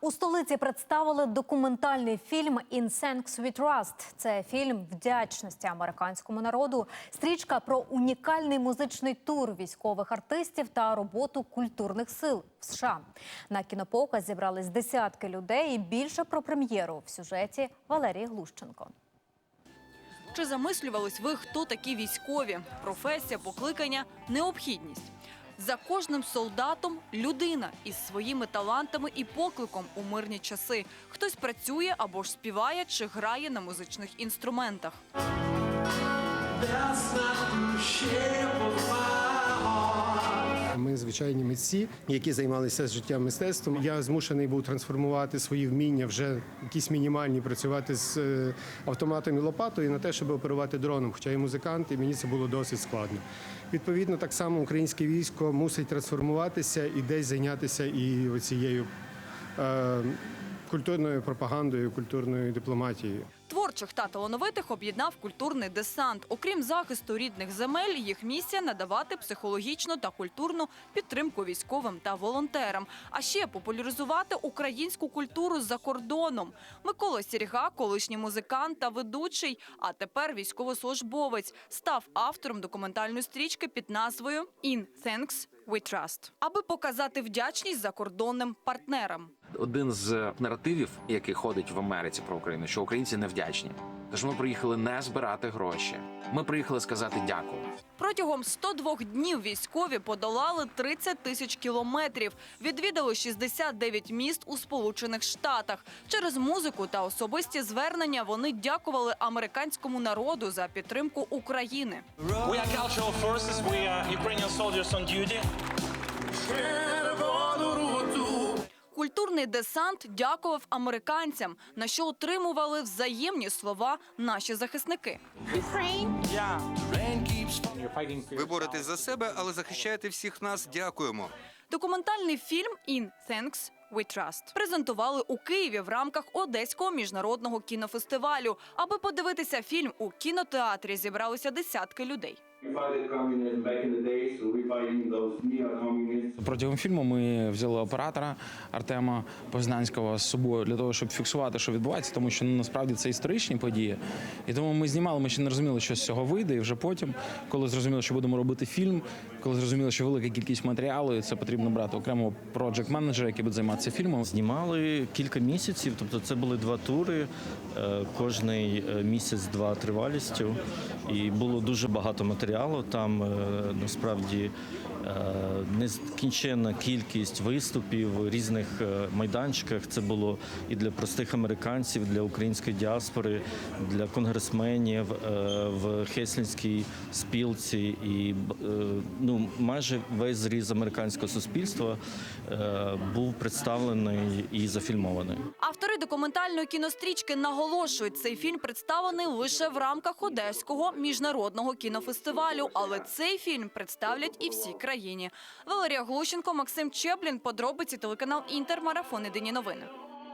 У столиці представили документальний фільм «In Thanks We Trust». Це фільм вдячності американському народу. Стрічка про унікальний музичний тур військових артистів та роботу культурних сил в США. На кінопоказ зібрались десятки людей. Більше про прем'єру в сюжеті Валерії Глущенко. Чи замислювались ви, хто такі військові? Професія, покликання, необхідність. За кожним солдатом людина із своїми талантами і покликом у мирні часи. Хтось працює або ж співає чи грає на музичних інструментах. Ми звичайні митці, які займалися життям мистецтвом. Я змушений був трансформувати свої вміння вже якісь мінімальні, працювати з е, автоматом і лопатою на те, щоб оперувати дроном. Хоча я музикант, і мені це було досить складно. Відповідно, так само українське військо мусить трансформуватися і десь зайнятися і оцією е, культурною пропагандою, культурною дипломатією. Творчих та талановитих об'єднав культурний десант. Окрім захисту рідних земель, їх місія надавати психологічну та культурну підтримку військовим та волонтерам, а ще популяризувати українську культуру за кордоном. Микола Сіріга, колишній музикант та ведучий, а тепер військовослужбовець, став автором документальної стрічки під назвою «In Thanks We Trust», аби показати вдячність закордонним партнерам. Один з наративів, який ходить в Америці про Україну, що українці невдячні. Тож ми приїхали не збирати гроші. Ми приїхали сказати дякую. Протягом 102 днів військові подолали 30 тисяч кілометрів, відвідали 69 міст у Сполучених Штатах. Через музику та особисті звернення вони дякували американському народу за підтримку України. We are cultural forces. We are Ukrainian soldiers on duty. Культурний десант дякував американцям, на що отримували взаємні слова наші захисники. Ви боретесь за себе, але захищаєте всіх нас. Дякуємо. Документальний фільм «In Thanks We Trust» презентували у Києві в рамках Одеського міжнародного кінофестивалю. Аби подивитися фільм у кінотеатрі, зібралися десятки людей. Протягом фільму ми взяли оператора Артема Познанського з собою для того, щоб фіксувати, що відбувається, тому що ну, насправді це історичні події. І тому ми знімали, ми ще не розуміли, що з цього вийде. І вже потім, коли зрозуміли, що будемо робити фільм, коли зрозуміли, що велика кількість матеріалу, і це потрібно брати окремого проджект менеджера який буде займатися фільмом. Знімали кілька місяців, тобто це були два тури, е, кожний е, місяць два тривалістю. І було дуже багато матеріалу. Там е, насправді нескінченна кількість виступів в різних е, майданчиках. Це було і для простих американців, для української діаспори, для конгресменів е, в Хеслінській спілці. І е, ну, майже весь зріз американського суспільства е, був представлений і зафільмований. Автори документальної кінострічки наголошують, цей фільм представлений лише в рамках Одеського міжнародного кінофестивалю, але цей фільм представлять і всій країні. Валерія Глущенко, Максим Чеблін. Подробиці телеканал Інтер. Марафон. Єдині новини.